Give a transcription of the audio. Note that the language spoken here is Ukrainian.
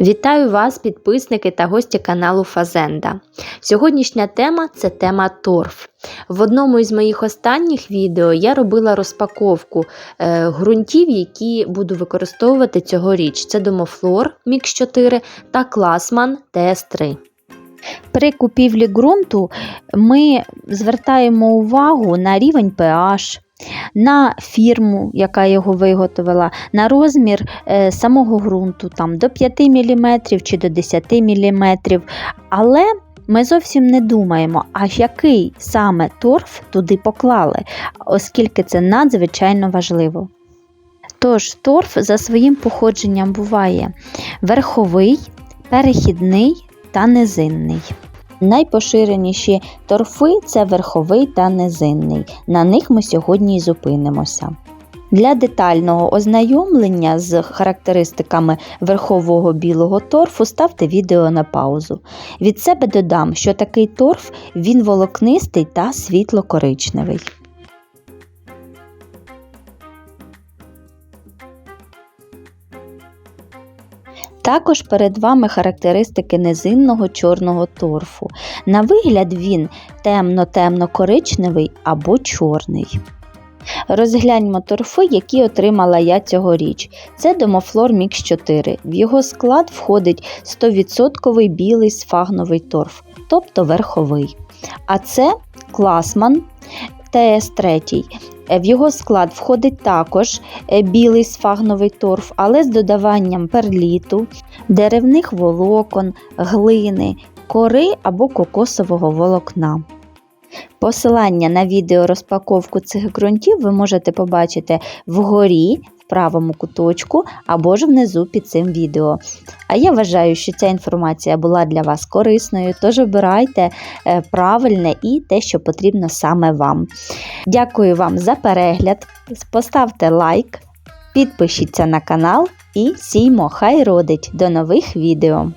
Вітаю вас, підписники та гості каналу Фазенда. Сьогоднішня тема це тема торф. В одному із моїх останніх відео я робила розпаковку е, ґрунтів, які буду використовувати цьогоріч. Це Домофлор Мікс 4 та Класман ТС3. При купівлі ґрунту ми звертаємо увагу на рівень pH, на фірму, яка його виготовила, на розмір е, самого ґрунту там, до 5 мм чи до 10 мм. Але ми зовсім не думаємо, а який саме торф туди поклали, оскільки це надзвичайно важливо. Тож торф за своїм походженням буває верховий, перехідний та низинний. Найпоширеніші торфи це верховий та низинний. На них ми сьогодні і зупинимося. Для детального ознайомлення з характеристиками верхового білого торфу ставте відео на паузу. Від себе додам, що такий торф він волокнистий та світло-коричневий. Також перед вами характеристики низинного чорного торфу. На вигляд він темно-темно-коричневий або чорний. Розгляньмо торфи, які отримала я цьогоріч. Це Домофлор Мікс 4. В його склад входить 100% білий сфагновий торф, тобто верховий. А це Класман ТС3. В його склад входить також е, білий сфагновий торф, але з додаванням перліту, деревних волокон, глини, кори або кокосового волокна. Посилання на відео розпаковку цих ґрунтів ви можете побачити вгорі, правому куточку або ж внизу під цим відео. А я вважаю, що ця інформація була для вас корисною, тож обирайте е, правильне і те, що потрібно саме вам. Дякую вам за перегляд, поставте лайк, підпишіться на канал і сіймо, хай родить. До нових відео!